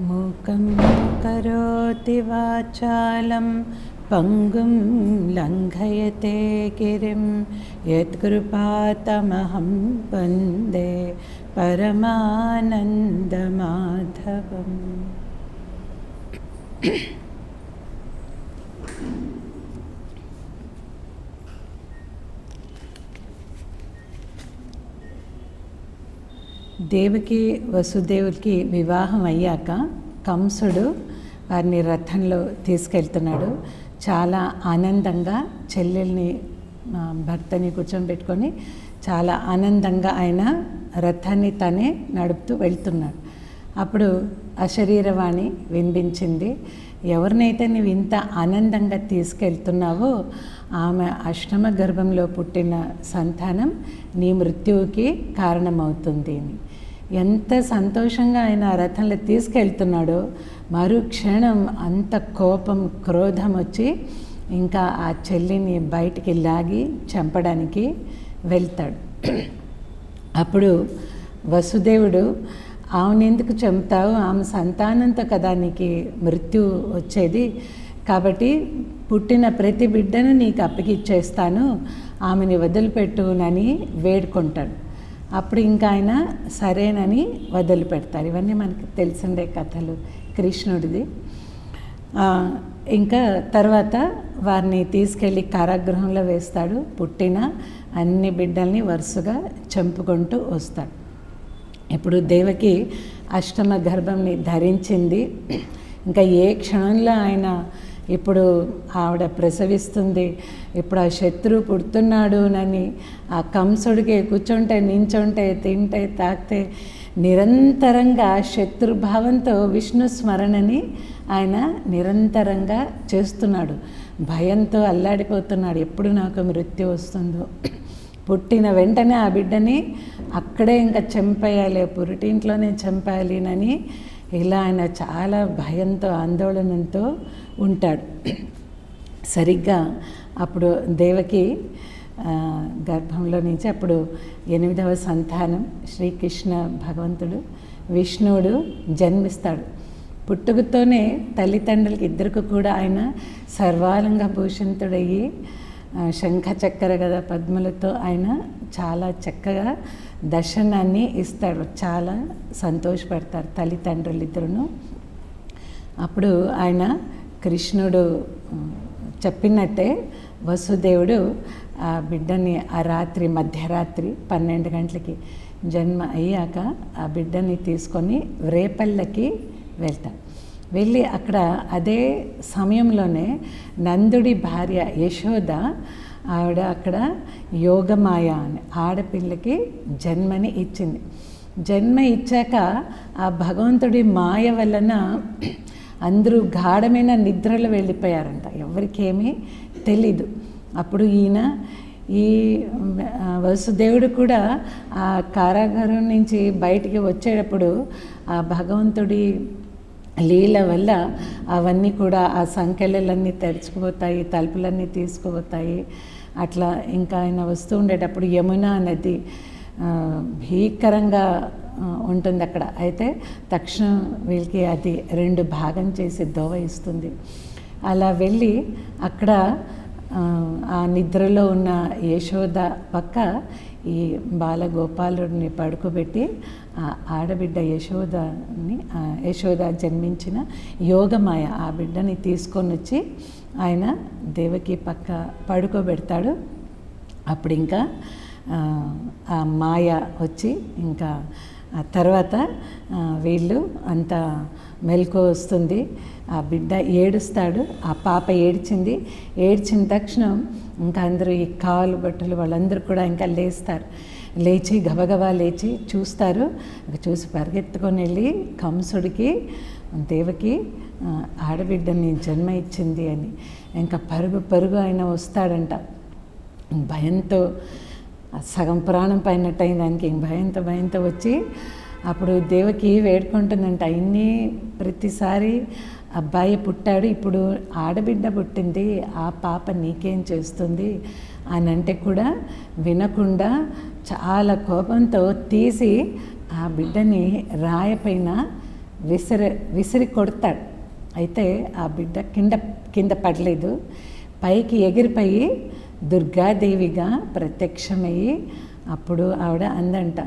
మూకం కరోతి వాచాలం పంగుం లంఘయతే గిరిం యత్కృపాతమహం వందే పరమానందమాధవం. దేవికి వసుదేవుడికి వివాహం అయ్యాక కంసుడు వారిని రథంలో తీసుకెళ్తున్నాడు. చాలా ఆనందంగా చెల్లెల్ని భర్తని కూర్చోబెట్టుకొని చాలా ఆనందంగా ఆయన రథాన్ని తనే నడుపుతూ వెళ్తున్నాడు. అప్పుడు అశరీరవాణి వినిపించింది ఎవరినైతే నువ్వు ఇంత ఆనందంగా తీసుకెళ్తున్నావో ఆమె అష్టమ గర్భంలో పుట్టిన సంతానం నీ మృత్యువుకి కారణమవుతుంది అని. ఎంత సంతోషంగా ఆయన ఆ రథంలో తీసుకెళ్తున్నాడో. మరుక్షణం అంత కోపం క్రోధం వచ్చి ఇంకా ఆ చెల్లిని బయటికి లాగి చంపడానికి వెళ్తాడు. అప్పుడు వసుదేవుడు ఆమెను ఎందుకు ఆమె సంతానంతో కదా నీకు మృత్యు వచ్చేది. కాబట్టి పుట్టిన ప్రతి బిడ్డను నీకు అప్పగిచ్చేస్తాను. ఆమెని వదిలిపెట్టునని వేడుకుంటాడు. అప్పుడు ఇంకా ఆయన సరేనని వదిలిపెడతారు. ఇవన్నీ మనకు తెలిసిండే కథలు కృష్ణుడిది. ఇంకా తర్వాత వారిని తీసుకెళ్ళి కారాగృహంలో వేస్తాడు. పుట్టిన అన్ని బిడ్డల్ని వరుసగా చంపుకుంటూ వస్తాడు. ఇప్పుడు దేవకి అష్టమ గర్భంని ధరించింది. ఇంకా ఏ క్షణంలో ఆయన ఇప్పుడు ఆవిడ ప్రసవిస్తుంది ఇప్పుడు ఆ శత్రువు పుడుతున్నాడు అని ఆ కంసుడికి కూర్చుంటే నించుంటే తింటే తాకితే నిరంతరంగా శత్రుభావంతో విష్ణు స్మరణని ఆయన నిరంతరంగా చేస్తున్నాడు. భయంతో అల్లాడిపోతున్నాడు. ఎప్పుడు నాకు మృత్యు వస్తుందో. పుట్టిన వెంటనే ఆ బిడ్డని అక్కడే ఇంకా చంపేయాలి పురిటింట్లోనే చంపాలినని ఇలా ఆయన చాలా భయంతో ఆందోళనతో ఉంటాడు. సరిగ్గా అప్పుడు దేవకి గర్భంలో నుంచి అప్పుడు ఎనిమిదవ సంతానం. శ్రీకృష్ణ భగవంతుడు విష్ణువుడు జన్మిస్తాడు. పుట్టుకతోనే తల్లిదండ్రులకి ఇద్దరికి కూడా ఆయన సర్వాలంగ భూషితుడయ్యి శంఖ చక్కెర గద పద్మలతో ఆయన చాలా చక్కగా దర్శనాన్ని ఇస్తాడు చాలా సంతోషపడతారు తల్లిదండ్రులు ఇద్దరును అప్పుడు ఆయన కృష్ణుడు చెప్పినట్టే వసుదేవుడు ఆ బిడ్డని ఆ రాత్రి మధ్యరాత్రి పన్నెండు గంటలకి జన్మ అయ్యాక ఆ బిడ్డని తీసుకొని రేపల్లకి వెళ్తాడు వెళ్ళి అక్కడ అదే సమయంలోనే నందుడి భార్య యశోద ఆవిడ అక్కడ యోగమాయ అని ఆడపిల్లకి జన్మని ఇచ్చింది. జన్మ ఇచ్చాక ఆ భగవంతుడి మాయ వలన అందరూ గాఢమైన నిద్రలో వెళ్ళిపోయారంట. ఎవరికేమీ తెలీదు. అప్పుడు ఈయన ఈ వసుదేవుడు కూడా ఆ కారాగారం నుంచి బయటికి వచ్చేటప్పుడు ఆ భగవంతుడి లీల వల్ల అవన్నీ కూడా ఆ సంఖ్యలన్నీ తెరుచుకుపోతాయి తలుపులన్నీ తీసుకుపోతాయి అట్లా ఇంకా ఆయన వస్తూ ఉండేటప్పుడు యమున నది భీకరంగా ఉంటుంది అక్కడ. అయితే తక్షణం వీళ్ళకి అది రెండు భాగం చేసి దోవ ఇస్తుంది. అలా వెళ్ళి అక్కడ ఆ, నిద్రలో ఉన్న యశోద పక్క ఈ బాలగోపాలుడిని పడుకోబెట్టి ఆడబిడ్డ యశోదని యశోద జన్మించిన యోగమాయ ఆ బిడ్డని తీసుకొని వచ్చి ఆయన దేవకి పక్క పడుకోబెడతాడు. అప్పుడు ఇంకా ఆ, మాయ వచ్చి ఇంకా ఆ తర్వాత వీళ్ళు అంత మెలకు వస్తుంది. ఆ బిడ్డ ఏడుస్తాడు. ఆ పాప ఏడ్చింది. ఏడ్చిన తక్షణం ఇంకా అందరూ ఈ కాలు బట్టలు వాళ్ళందరూ కూడా ఇంకా లేస్తారు. లేచి గబగబా లేచి చూస్తారు. చూసి పరిగెత్తుకొని వెళ్ళి కంసుడికి దేవకి ఆడబిడ్డని జన్మ ఇచ్చింది అని. ఇంకా పరుగు పరుగు ఆయన వస్తాడంట. భయంతో సగం ప్రాణం పైనట్టు అయింది దానికి ఇంక భయంతో భయంతో వచ్చి అప్పుడు దేవకి వేడుకుంటుందంట. ఇన్ని ప్రతిసారి అబ్బాయి పుట్టాడు ఇప్పుడు ఆడబిడ్డ పుట్టింది ఆ పాప నీకేం చేస్తుంది? అని అంటే కూడా వినకుండా చాలా కోపంతో తీసి ఆ బిడ్డని రాయపైన విసిరి విసిరి కొడతాడు. అయితే ఆ బిడ్డ కింద కింద పడలేదు. పైకి ఎగిరిపోయి దుర్గాదేవిగా ప్రత్యక్షమయ్యి అప్పుడు ఆవిడ అందంట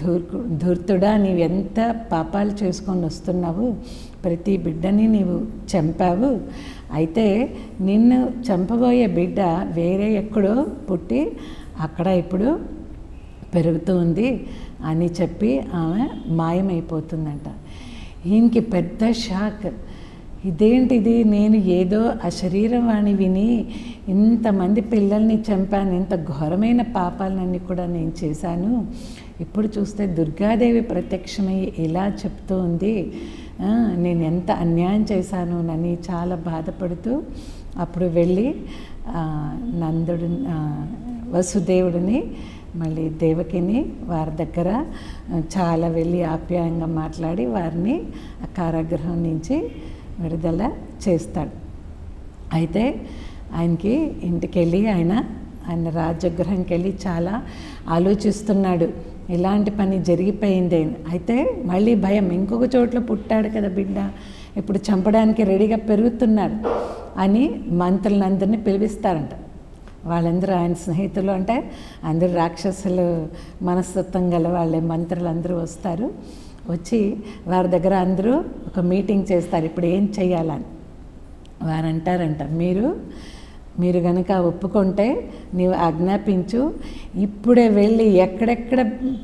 ధూర్కు ధూర్తుడా నీవు ఎంత పాపాలు చేసుకొని వస్తున్నావు? ప్రతి బిడ్డని నీవు చంపావు. అయితే నిన్ను చంపబోయే బిడ్డ వేరే ఎక్కడో పుట్టి అక్కడ ఇప్పుడు పెరుగుతూ ఉంది అని చెప్పి ఆమె మాయమైపోతుందంట. ఈయనకి పెద్ద షాక్. ఇదేంటిది? నేను ఏదో ఆ శరీరవాణి విని ఇంతమంది పిల్లల్ని చంపాను ఇంత ఘోరమైన పాపాలన్నీ కూడా నేను చేశాను. ఇప్పుడు చూస్తే దుర్గాదేవి ప్రత్యక్షమై ఇలా చెప్తూ ఉంది. నేను ఎంత అన్యాయం చేశాను అని చాలా బాధపడుతూ అప్పుడు వెళ్ళి నందుడు వసుదేవుడిని మళ్ళీ దేవకిని వారి దగ్గర చాలా వెళ్ళి ఆప్యాయంగా మాట్లాడి వారిని ఆ కారాగృహం నుంచి విడుదల చేస్తాడు. అయితే ఆయనకి ఇంటికి వెళ్ళి ఆయన ఆయన రాజగృహంకి వెళ్ళి చాలా ఆలోచిస్తున్నాడు. ఇలాంటి పని జరిగిపోయింది. అని. అయితే మళ్ళీ భయం. ఇంకొక చోట్ల పుట్టాడు కదా బిడ్డ. ఇప్పుడు చంపడానికి రెడీగా పెరుగుతున్నారు అని మంత్రులందరినీ పిలిపిస్తారంట. వాళ్ళందరూ ఆయన స్నేహితులు అంటే అందరూ రాక్షసులు మనస్తత్వం గల వాళ్ళే. మంత్రులు అందరూ వస్తారు. వచ్చి వారి దగ్గర అందరూ ఒక మీటింగ్ చేస్తారు. ఇప్పుడు ఏం చెయ్యాలని? వారు అంటారంట మీరు మీరు కనుక ఒప్పుకుంటే నీవు ఆజ్ఞాపించు. ఇప్పుడే వెళ్ళి ఎక్కడెక్కడ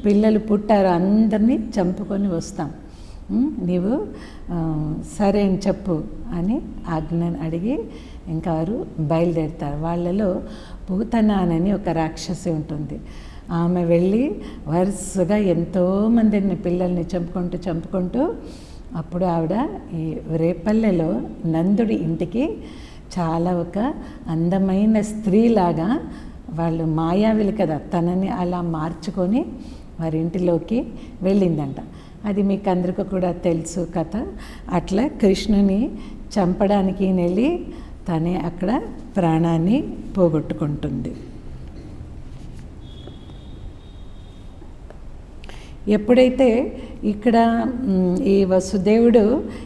పిల్లలు పుట్టారో అందరినీ చంపుకొని వస్తాం. నీవు సరే అని చెప్పు అని ఆజ్ఞను అడిగి ఇంకా వారు బయలుదేరుతారు. వాళ్ళలో పూతనానని ఒక రాక్షసి ఉంటుంది. ఆమె వెళ్ళి వరుసగా ఎంతోమందిని పిల్లల్ని చంపుకుంటూ చంపుకుంటూ అప్పుడు ఆవిడ ఈ రేపల్లెలో నందుడి ఇంటికి చాలా ఒక అందమైన స్త్రీలాగా వాళ్ళు మాయావిలు కదా తనని అలా మార్చుకొని వారి ఇంటిలోకి వెళ్ళిందంట. అది మీకు అందరికీ కూడా తెలుసు కథ. అట్లా కృష్ణుని చంపడానికి వెళ్ళి తనే అక్కడ ప్రాణాన్ని పోగొట్టుకుంటుంది. ఎప్పుడైతే ఇక్కడ ఈ వసుదేవుడు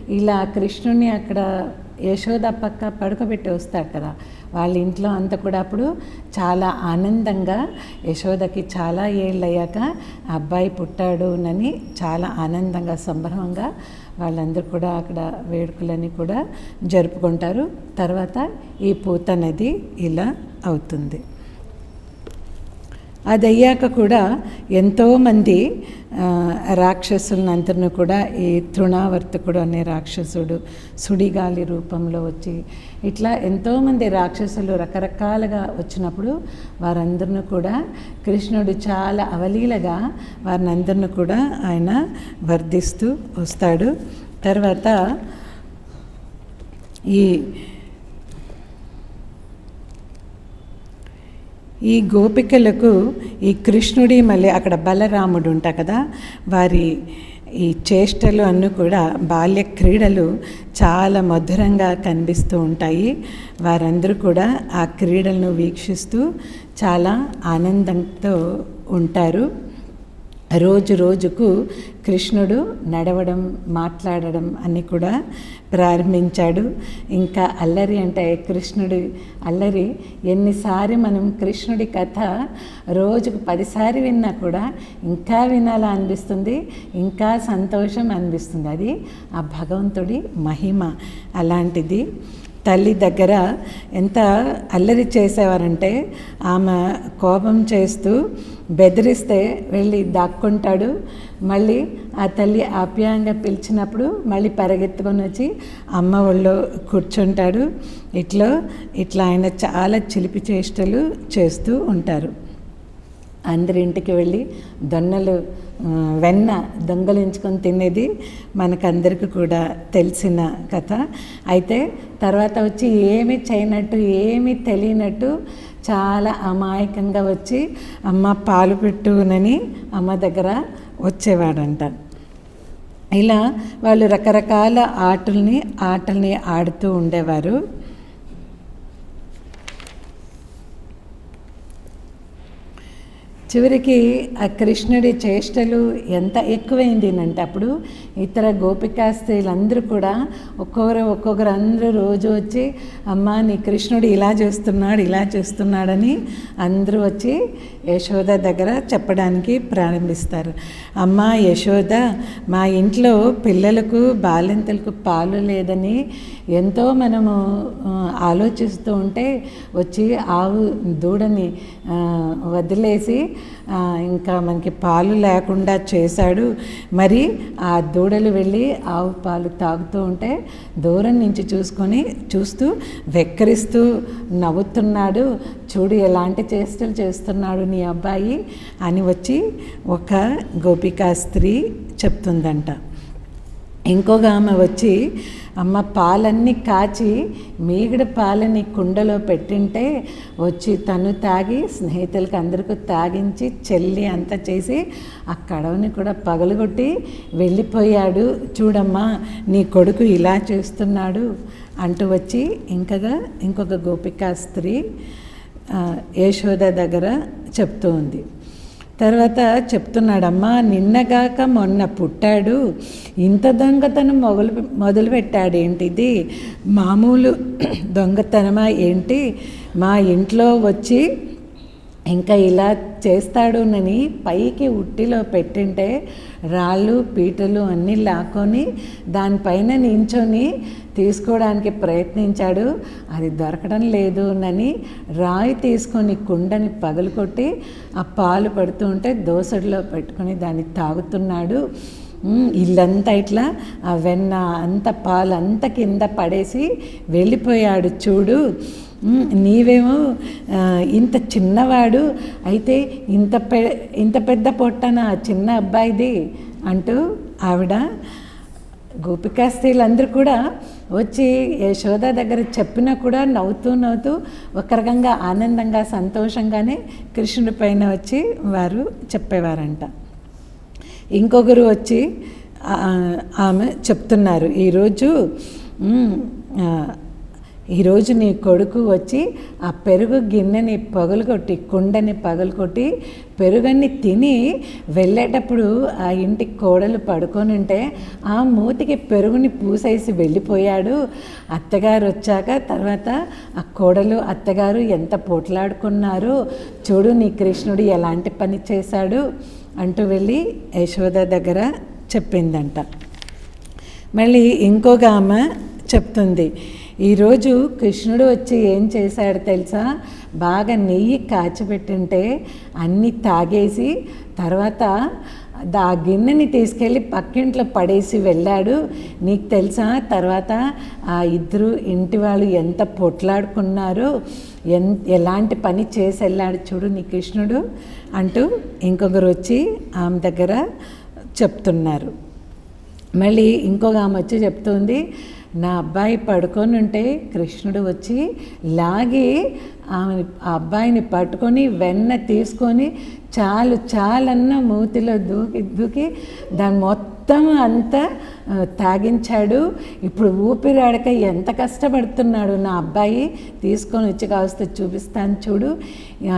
ఇలా కృష్ణుని అక్కడ యశోద పక్క పడుకోబెట్టి వస్తారు కదా. వాళ్ళ ఇంట్లో అంతా కూడా అప్పుడు చాలా ఆనందంగా యశోదకి చాలా ఏళ్ళు అయ్యాక అబ్బాయి పుట్టాడు అని చాలా ఆనందంగా సంభ్రమంగా వాళ్ళందరూ కూడా అక్కడ వేడుకలని కూడా జరుపుకుంటారు. తర్వాత ఈ పూత నది ఇలా అవుతుంది. అది అయ్యాక కూడా ఎంతోమంది ఆ, రాక్షసులందరిని కూడా ఈ తృణావర్తకుడు అనే రాక్షసుడు సుడిగాలి రూపంలో వచ్చి ఇట్లా ఎంతోమంది రాక్షసులు రకరకాలుగా వచ్చినప్పుడు వారందరిని కూడా కృష్ణుడు చాలా అవలీలగా వారిని అందరిని కూడా ఆయన వర్ధిస్తూ వస్తాడు. తర్వాత ఈ ఈ గోపికలకు ఈ కృష్ణుడి మళ్ళీ అక్కడ బలరాముడు ఉంటా కదా వారి ఈ చేష్టలు అన్నీ కూడా బాల్య క్రీడలు చాలా మధురంగా కనిపిస్తూ ఉంటాయి. వారందరూ కూడా ఆ క్రీడలను వీక్షిస్తూ చాలా ఆనందంతో ఉంటారు. రోజు రోజుకు కృష్ణుడు నడవడం మాట్లాడడం అని కూడా ప్రారంభించాడు. ఇంకా అల్లరి అంటే కృష్ణుడి అల్లరి. ఎన్నిసారి మనం కృష్ణుడి కథ రోజుకు పదిసారి విన్నా కూడా ఇంకా వినాలా అనిపిస్తుంది ఇంకా సంతోషం అనిపిస్తుంది. అది ఆ భగవంతుడి మహిమ అలాంటిది. తల్లి దగ్గర ఎంత అల్లరి చేసేవారంటే ఆమె కోపం చేస్తూ బెదిరిస్తే వెళ్ళి దాక్కుంటాడు. మళ్ళీ ఆ తల్లి ఆప్యాయంగా పిలిచినప్పుడు మళ్ళీ పరిగెత్తుకొని వచ్చి అమ్మ ఒళ్ళో కూర్చుంటాడు. ఇట్లా ఇట్లా ఆయన చాలా చిలిపి చేష్టలు చేస్తూ ఉంటారు. అందరి ఇంటికి వెళ్ళి దొన్నలు వెన్న దొంగలించుకొని తినేది మనకందరికీ కూడా తెలిసిన కథ. అయితే తర్వాత వచ్చి ఏమీ చేయనట్టు ఏమీ తెలియనట్టు చాలా అమాయకంగా వచ్చి అమ్మ పాలు పెట్టునని అమ్మ దగ్గర వచ్చేవాడంట. ఇలా వాళ్ళు రకరకాల ఆటల్ని ఆటల్ని ఆడుతూ ఉండేవారు. చివరికి ఆ కృష్ణుడి చేష్టలు ఎంత ఎక్కువైంది అంటే అప్పుడు ఇతర గోపికా స్త్రీలందరూ కూడా ఒక్కొక్కరు ఒక్కొక్కరు అందరూ రోజు వచ్చి అమ్మ నీ కృష్ణుడు ఇలా చేస్తున్నాడు ఇలా చేస్తున్నాడని అందరూ వచ్చి యశోద దగ్గర చెప్పడానికి ప్రారంభిస్తారు. అమ్మ యశోద మా ఇంట్లో పిల్లలకు బాలింతలకు పాలు లేదని ఎంతో మనము ఆలోచిస్తూ ఉంటే వచ్చి ఆవు దూడని వదిలేసి ఇంకా మనకి పాలు లేకుండా చేశాడు. మరి ఆ దూడలు వెళ్ళి ఆవు పాలు తాగుతూ ఉంటే దూరం నుంచి చూసుకొని చూస్తూ వెక్కరిస్తూ నవ్వుతున్నాడు. చూడు ఎలాంటి చేష్టలు చేస్తున్నాడు నీ అబ్బాయి అని వచ్చి ఒక గోపికా స్త్రీ చెప్తుందంట. ఇంకొక ఆమె వచ్చి అమ్మ పాలన్నీ కాచి మీగడ పాలని కుండలో పెట్టింటే వచ్చి తను తాగి స్నేహితులకి అందరికీ తాగించి చెల్లి అంతా చేసి ఆ కడవని కూడా పగలగొట్టి వెళ్ళిపోయాడు. చూడమ్మా నీ కొడుకు ఇలా చేస్తున్నాడు అంటూ వచ్చి ఇంకగా ఇంకొక గోపికా స్త్రీ యశోద దగ్గర చెప్తూ ఉంది. తర్వాత చెప్తున్నాడమ్మా నిన్నగాక మొన్న పుట్టాడు. ఇంత దొంగతనం మొదలు మొదలుపెట్టాడు ఏంటిది మామూలు దొంగతనమా ఏంటి? మా ఇంట్లో వచ్చి ఇంకా ఇలా చేస్తాడునని పైకి ఉట్టిలో పెట్టింటే రాళ్ళు పీటలు అన్నీ లాక్కొని దానిపైన నించొని తీసుకోవడానికి ప్రయత్నించాడు. అది దొరకడం లేదు అని రాయి తీసుకొని కుండని పగలుకొట్టి ఆ పాలు పడుతూ ఉంటే దోసడిలో పెట్టుకొని దాన్ని తాగుతున్నాడు. ఇల్లంతా ఇట్లా ఆ వెన్న అంత పాలు అంత కింద పడేసి వెళ్ళిపోయాడు చూడు. నీవేమో ఇంత చిన్నవాడు అయితే ఇంత పె ఇంత పెద్ద పొట్టన ఆ చిన్న అబ్బాయిది అంటూ ఆవిడ గోపికా స్త్రీలందరూ కూడా వచ్చి యశోద దగ్గర చెప్పినా కూడా నవ్వుతూ నవ్వుతూ ఒక రకంగా ఆనందంగా సంతోషంగానే కృష్ణుడి పైన వచ్చి వారు చెప్పేవారంట. ఇంకొకరు వచ్చి ఆమె చెప్తున్నారు ఈరోజు ఈరోజు నీ కొడుకు వచ్చి ఆ పెరుగు గిన్నెని పగలుకొట్టి కుండని పగలుకొట్టి పెరుగన్ని తిని వెళ్ళేటప్పుడు ఆ ఇంటి కోడలు పడుకొని ఉంటే ఆ మూతికి పెరుగుని పూసేసి వెళ్ళిపోయాడు. అత్తగారు వచ్చాక తర్వాత ఆ కోడలు అత్తగారు ఎంత పోట్లాడుకున్నారు. చూడు నీ కృష్ణుడు ఎలాంటి పని చేశాడు అంటూ వెళ్ళి యశోద దగ్గర చెప్పిందంట. మళ్ళీ ఇంకొక ఆమె చెప్తుంది ఈరోజు కృష్ణుడు వచ్చి ఏం చేశాడు తెలుసా? బాగా నెయ్యి కాచిపెట్టుంటే అన్నీ తాగేసి తర్వాత ఆ గిన్నెని తీసుకెళ్ళి పక్కింట్లో పడేసి వెళ్ళాడు. నీకు తెలుసా? తర్వాత ఆ ఇద్దరు ఇంటి వాళ్ళు ఎంత పొట్లాడుకున్నారో ఎన్ ఎలాంటి పని చేసి వెళ్ళాడు చూడు నీ కృష్ణుడు అంటూ ఇంకొకరు వచ్చి ఆమె దగ్గర చెప్తున్నారు. మళ్ళీ ఇంకొక ఆమె వచ్చి చెప్తుంది నా అబ్బాయి పడుకొని ఉంటే కృష్ణుడు వచ్చి లాగి ఆమె ఆ అబ్బాయిని పట్టుకొని వెన్న తీసుకొని చాలు చాలన్న మూతిలో దూకి దూకి దాని మొత్తం అంతా తాగించాడు. ఇప్పుడు ఊపిరాడక ఎంత కష్టపడుతున్నాడు నా అబ్బాయి? తీసుకొని వచ్చి కావస్తే చూపిస్తాను చూడు.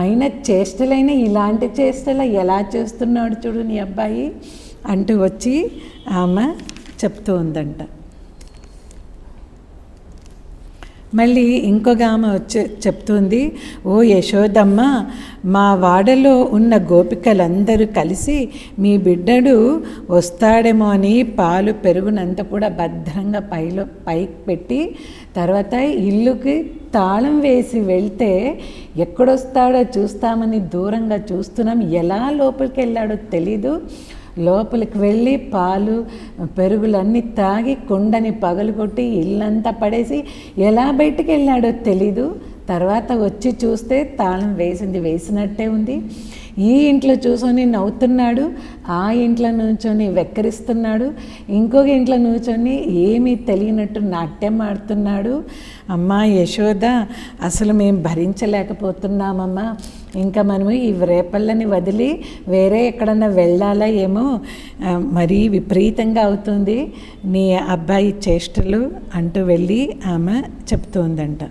అయినా చేష్టలైన ఇలాంటి చేష్టలు ఎలా చేస్తున్నాడు చూడు నీ అబ్బాయి? అంటూ వచ్చి ఆమె చెప్తూ ఉందంట. మళ్ళీ ఇంకొక ఆమె వచ్చి చెప్తుంది ఓ యశోదమ్మ మా వాడలో ఉన్న గోపికలందరూ కలిసి మీ బిడ్డడు వస్తాడేమో అని పాలు పెరుగునంత కూడా భద్రంగా పైలో పైకి పెట్టి తర్వాత ఇల్లుకి తాళం వేసి వెళ్తే ఎక్కడొస్తాడో చూస్తామని దూరంగా చూస్తున్నాం. ఎలా లోపలికి వెళ్ళాడో తెలీదు. లోపలికి వెళ్ళి పాలు పెరుగులన్నీ తాగి కుండని పగలుకొట్టి ఇల్లంతా పడేసి ఎలా బయటికి వెళ్ళాడో తెలీదు. తర్వాత వచ్చి చూస్తే తాళం వేసింది వేసినట్టే ఉంది. ఈ ఇంట్లో చూసుకొని నవ్వుతున్నాడు ఆ ఇంట్లో నుంచొని వెక్కరిస్తున్నాడు ఇంకొక ఇంట్లో నుంచొని ఏమీ తెలియనట్టు నాట్యం ఆడుతున్నాడు. అమ్మా యశోద అసలు మేము భరించలేకపోతున్నామమ్మా. ఇంకా మనము ఈ రేపల్లని వదిలి వేరే ఎక్కడన్నా వెళ్ళాలా ఏమో మరీ విపరీతంగా అవుతుంది. నీ అబ్బాయి చేష్టలు అంటూ వెళ్ళి ఆమె చెప్తోందంట.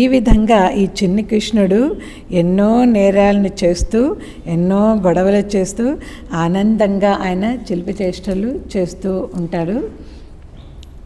ఈ విధంగా ఈ చిన్ని కృష్ణుడు ఎన్నో నేరాలను చేస్తూ ఎన్నో గొడవలు చేస్తూ ఆనందంగా ఆయన చిలిపి చేష్టలు చేస్తూ ఉంటాడు.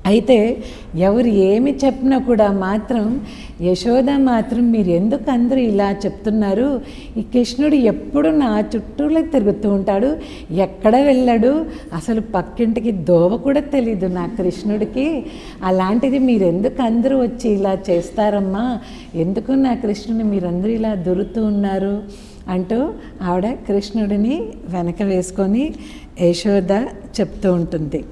అయితే ఎవరు ఏమి చెప్పినా కూడా మాత్రం యశోద మాత్రం మీరు ఎందుకు అందరూ ఇలా చెప్తున్నారు? ఈ కృష్ణుడు ఎప్పుడు నా చుట్టూలో తిరుగుతూ ఉంటాడు. ఎక్కడ వెళ్ళాడు? అసలు పక్కింటికి దోవ కూడా తెలీదు నా కృష్ణుడికి. అలాంటిది మీరు ఎందుకు అందరూ వచ్చి ఇలా చేస్తారమ్మా? ఎందుకు నా కృష్ణుని మీరందరూ ఇలా దొరుకుతూ ఉన్నారు? అంటూ ఆవిడ కృష్ణుడిని వెనక వేసుకొని యశోద చెప్తూ ఉంటుంది.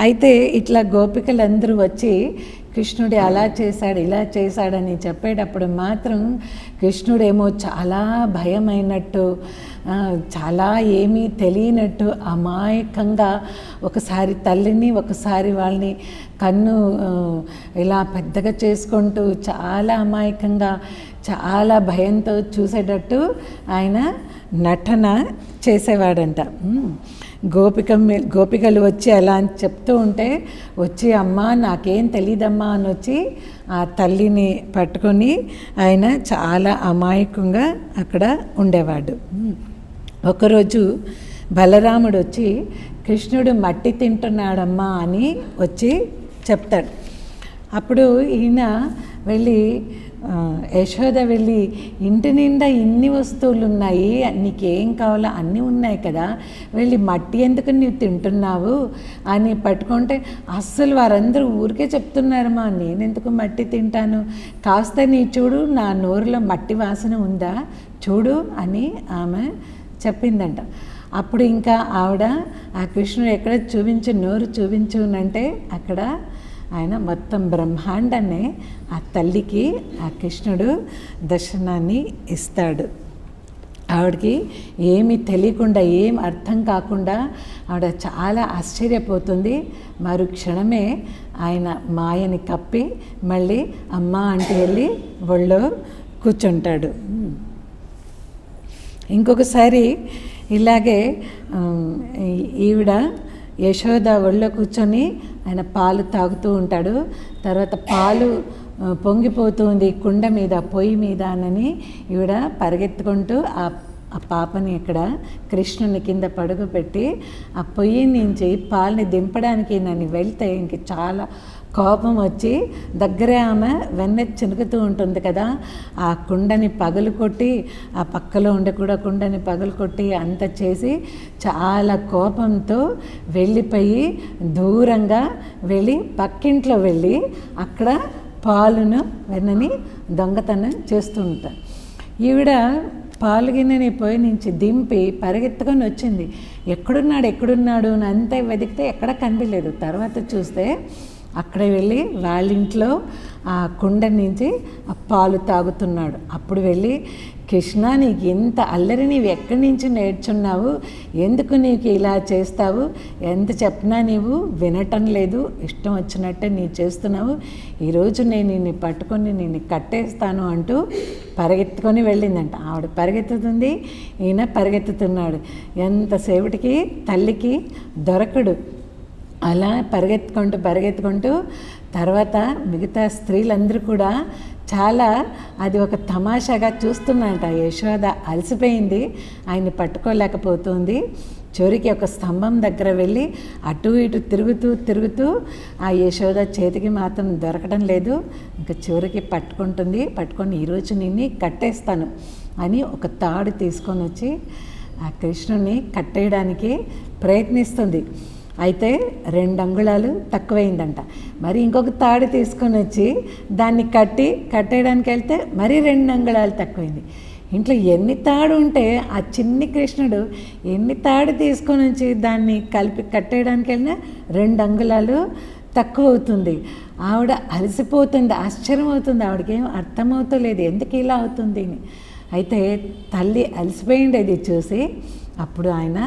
అయితే ఇట్లా గోపికలందరూ వచ్చి కృష్ణుడు అలా చేశాడు ఇలా చేశాడని చెప్పేటప్పుడు మాత్రం కృష్ణుడేమో చాలా భయమైనట్టు చాలా ఏమీ తెలియనట్టు అమాయకంగా ఒకసారి తల్లిని ఒకసారి వాళ్ళని కన్ను ఇలా పెద్దగా చేసుకుంటూ చాలా అమాయకంగా చాలా భయంతో చూసేటట్టు ఆయన నటన చేసేవాడంట. గోపిక గోపికలు వచ్చి అలా అని చెప్తూ ఉంటే వచ్చి అమ్మ నాకేం తెలియదమ్మా అని వచ్చి ఆ తల్లిని పట్టుకొని ఆయన చాలా అమాయకంగా అక్కడ ఉండేవాడు. ఒకరోజు బలరాముడు వచ్చి కృష్ణుడు మట్టి తింటున్నాడమ్మా అని వచ్చి చెప్తాడు. అప్పుడు ఈయన వెళ్ళి యశోద వెళ్ళి ఇంటి నిండా ఇన్ని వస్తువులు ఉన్నాయి నీకేం కావాలో అన్నీ ఉన్నాయి కదా వెళ్ళి మట్టి ఎందుకు నీవు తింటున్నావు? అని పట్టుకుంటే అస్సలు వారందరూ ఊరికే చెప్తున్నారమ్మా నేనెందుకు మట్టి తింటాను? కాస్త నీ చూడు నా నోరులో మట్టి వాసన ఉందా? చూడు అని ఆమె చెప్పిందంట. అప్పుడు ఇంకా ఆవిడ ఆ కృష్ణుడు ఎక్కడ చూపించు నోరు చూపించునంటే అక్కడ ఆయన మొత్తం బ్రహ్మాండాన్ని ఆ తల్లికి ఆ కృష్ణుడు దర్శనాన్ని ఇస్తాడు. ఆవిడకి ఏమి తెలియకుండా ఏం అర్థం కాకుండా ఆవిడ చాలా ఆశ్చర్యపోతుంది. మరు క్షణమే ఆయన మాయని కప్పి మళ్ళీ అమ్మ అంటే వెళ్ళి ఒళ్ళో కూర్చుంటాడు. ఇంకొకసారి ఇలాగే ఈవిడ యశోద ఒళ్ళో కూర్చొని ఆయన పాలు తాగుతూ ఉంటాడు. తర్వాత పాలు పొంగిపోతుంది కుండ మీద పొయ్యి మీద అనని ఈవిడ పరిగెత్తుకుంటూ ఆ ఆ పాపని ఇక్కడ కృష్ణుని కింద పడుగు పెట్టి ఆ పొయ్యి నుంచి పాలని దింపడానికి నన్ను వెళ్తే ఇంక చాలా కోపం వచ్చి దగ్గరే ఆమె వెన్నె చినుకుతూ ఉంటుంది కదా. ఆ కుండని పగలు కొట్టి ఆ పక్కలో ఉండే కూడా కుండని పగలు కొట్టి అంత చేసి చాలా కోపంతో వెళ్ళిపోయి దూరంగా వెళ్ళి పక్కింట్లో వెళ్ళి అక్కడ పాలును వెన్నని దొంగతనం చేస్తూ ఉంటాను ఈవిడ పాలు గిన్నెని పొయ్యి నుంచి దింపి పరిగెత్తుకొని వచ్చింది. ఎక్కడున్నాడు ఎక్కడున్నాడు అని అంతా వెతికితే ఎక్కడ కనిపించలేదు. తర్వాత చూస్తే అక్కడ వెళ్ళి వాళ్ళ ఇంట్లో ఆ కుండ నుంచి ఆ పాలు తాగుతున్నాడు. అప్పుడు వెళ్ళి కృష్ణ నీకు ఇంత అల్లరి నీవు ఎక్కడి నుంచి నేర్చున్నావు? ఎందుకు నీకు ఇలా చేస్తావు? ఎంత చెప్పినా నీవు వినటం లేదు. ఇష్టం వచ్చినట్టే నీ చేస్తున్నావు. ఈరోజు నేను నిన్ను పట్టుకొని నిన్ను కట్టేస్తాను అంటూ పరిగెత్తుకొని వెళ్ళిందంట. ఆవిడ పరిగెత్తుతుంది ఈయన పరిగెత్తుతున్నాడు. ఎంతసేపటికి తల్లికి దొరకడు. అలా పరిగెత్తుకుంటూ పరిగెత్తుకుంటూ తర్వాత మిగతా స్త్రీలందరూ కూడా చాలా అది ఒక తమాషాగా చూస్తున్నట యశోద అలసిపోయింది ఆయన్ని పట్టుకోలేకపోతుంది. చివరికి ఒక స్తంభం దగ్గర వెళ్ళి అటు ఇటు తిరుగుతూ తిరుగుతూ ఆ యశోద చేతికి మాత్రం దొరకడం లేదు. ఇంకా చివరికి పట్టుకుంటుంది పట్టుకొని ఈరోజు నిన్ను కట్టేస్తాను అని ఒక తాడు తీసుకొని వచ్చి ఆ కృష్ణుని కట్టేయడానికి ప్రయత్నిస్తుంది. అయితే రెండు అంగుళాలు తక్కువైందంట. మరి ఇంకొక తాడు తీసుకొని వచ్చి దాన్ని కట్టి కట్టేయడానికి వెళ్తే మరి రెండు అంగుళాలు తక్కువైంది. ఇంట్లో ఎన్ని తాడు ఉంటే ఆ చిన్ని కృష్ణుడు ఎన్ని తాడు తీసుకొని వచ్చి దాన్ని కలిపి కట్టేయడానికి వెళ్ళినా రెండు అంగుళాలు తక్కువ అవుతుంది ఆవిడ అలసిపోతుంది ఆశ్చర్యం అవుతుంది ఆవిడకి ఏం అర్థమవుతలేదు ఎందుకు ఇలా అవుతుంది అని. అయితే తల్లి అలసిపోయిండేది చూసి అప్పుడు ఆయన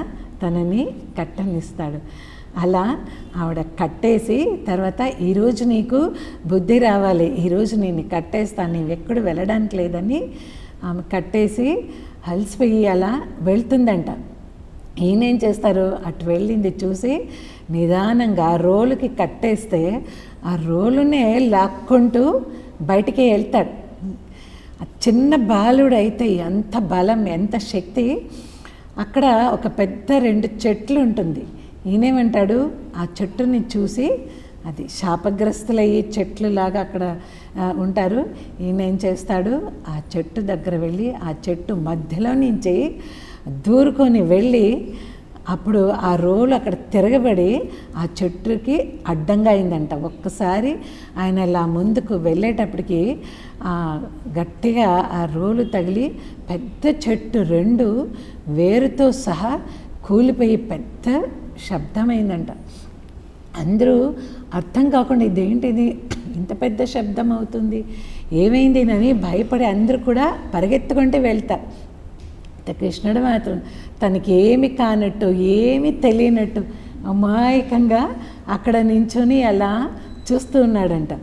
తనని కట్టనిస్తాడు. అలా ఆవిడ కట్టేసి తర్వాత ఈరోజు నీకు బుద్ధి రావాలి. ఈరోజు నేను కట్టేస్తాను నీవు ఎక్కడ వెళ్ళడానికి లేదని ఆమె కట్టేసి అలసిపోయి అలా వెళ్తుందంట. ఈయనేం చేస్తారు అటు వెళ్ళింది చూసి నిదానంగా ఆ రోలుకి కట్టేస్తే ఆ రోలునే లాక్కుంటూ బయటికి వెళ్తాడు. చిన్న బాలుడు అయితే ఎంత బలం ఎంత శక్తి. అక్కడ ఒక పెద్ద రెండు చెట్లు ఉంటుంది. ఈయనేమంటాడు ఆ చెట్టుని చూసి అది శాపగ్రస్తులయ్యి చెట్లు లాగా అక్కడ ఉంటారు. ఈయన ఏం చేస్తాడు ఆ చెట్టు దగ్గర వెళ్ళి ఆ చెట్టు మధ్యలో నుంచి దూరుకొని వెళ్ళి అప్పుడు ఆ రోలు అక్కడ తిరగబడి ఆ చెట్టుకి అడ్డంగా అయిందంట. ఒక్కసారి ఆయన ఇలా ముందుకు వెళ్ళేటప్పటికి గట్టిగా ఆ రోలు తగిలి పెద్ద చెట్టు రెండు వేరుతో సహా కూలిపోయి పెద్ద శబ్దమైందంట. అందరూ అర్థం కాకుండా ఇదేంటిది? ఇంత పెద్ద శబ్దం అవుతుంది. ఏమైంది అని భయపడి అందరూ కూడా పరిగెత్తుకుంటే వెళ్తారు ఇంత కృష్ణుడు మాత్రం తనకి ఏమి కానట్టు ఏమి తెలియనట్టు అమాయకంగా అక్కడ నించుని అలా చూస్తూ ఉన్నాడంట.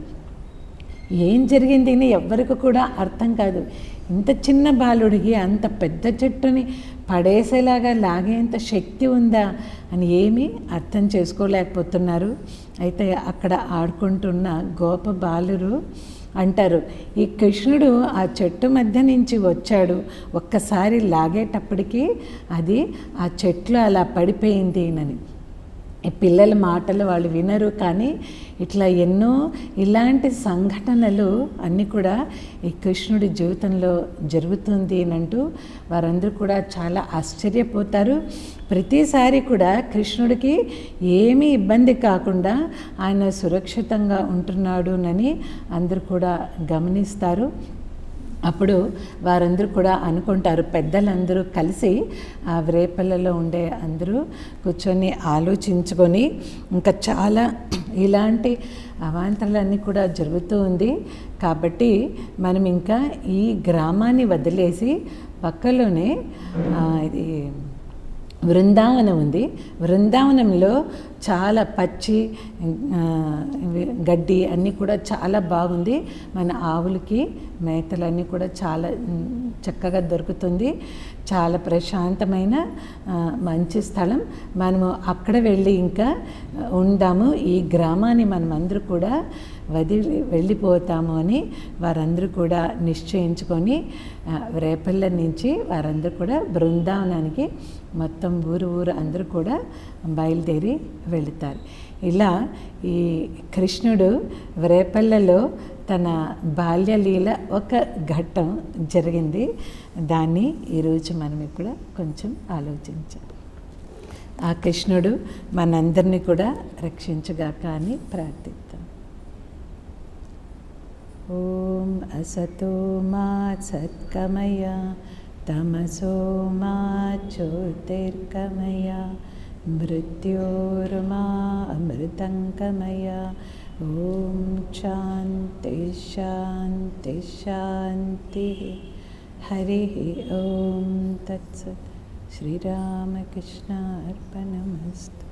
ఏం జరిగింది అని ఎవ్వరికి కూడా అర్థం కాదు. ఇంత చిన్న బాలుడికి అంత పెద్ద చెట్టుని పడేసేలాగా లాగేంత శక్తి ఉందా? అని ఏమీ అర్థం చేసుకోలేకపోతున్నారు. అయితే అక్కడ ఆడుకుంటున్న గోప బాలురు అంటారు ఈ కృష్ణుడు ఆ చెట్టు మధ్య నుంచి వచ్చాడు. ఒక్కసారి లాగేటప్పటికీ అది ఆ చెట్లు అలా పడిపోయింది అని. పిల్లల మాటలు వాళ్ళు వినరు కానీ ఇట్లా ఎన్నో ఇలాంటి సంఘటనలు అన్నీ కూడా ఈ కృష్ణుడి జీవితంలో జరుగుతుంది అని అంటూ వారందరూ కూడా చాలా ఆశ్చర్యపోతారు. ప్రతిసారి కూడా కృష్ణుడికి ఏమీ ఇబ్బంది కాకుండా ఆయన సురక్షితంగా ఉంటున్నాడునని అందరూ కూడా గమనిస్తారు. అప్పుడు వారందరూ కూడా అనుకుంటారు. పెద్దలందరూ కలిసి ఆ వ్రేపల్లలో ఉండే అందరూ కూర్చొని ఆలోచించుకొని ఇంకా చాలా ఇలాంటి అవాంతరాలన్నీ కూడా జరుగుతూ ఉంది. కాబట్టి మనం ఇంకా ఈ గ్రామాన్ని వదిలేసి పక్కలోనే ఇది బృందావనం ఉంది బృందావనంలో చాలా పచ్చి గడ్డి అన్నీ కూడా చాలా బాగుంది. మన ఆవులకి మేతలన్నీ కూడా చాలా చక్కగా దొరుకుతుంది. చాలా ప్రశాంతమైన మంచి స్థలం. మనము అక్కడ వెళ్ళి ఇంకా ఉందాము. ఈ గ్రామాన్ని మనమందరూ కూడా వదిలి వెళ్ళిపోతాము అని వారందరూ కూడా నిశ్చయించుకొని రేపల్ల నుంచి వారందరూ కూడా బృందావనానికి మొత్తం ఊరు ఊరు అందరూ కూడా బయలుదేరి వెళుతారు. ఇలా ఈ కృష్ణుడు రేపల్లలో తన బాల్యలీల ఒక ఘట్టం జరిగింది. దాన్ని ఈరోజు మనం ఇప్పుడు కొంచెం ఆలోచించాం ఆ కృష్ణుడు మనందరినీ కూడా రక్షించుగాక అని ప్రార్థిద్దాం. ॐ असतो मा सत्कमय तमसो मा ज्योतिर्गमय मृत्योर्मा अमृतङ्गमय ॐ शान्ति शान्ति, शान्तिः। हरिः ॐ तत्सत्। श्रीरामकृष्णार्पणमस्तु।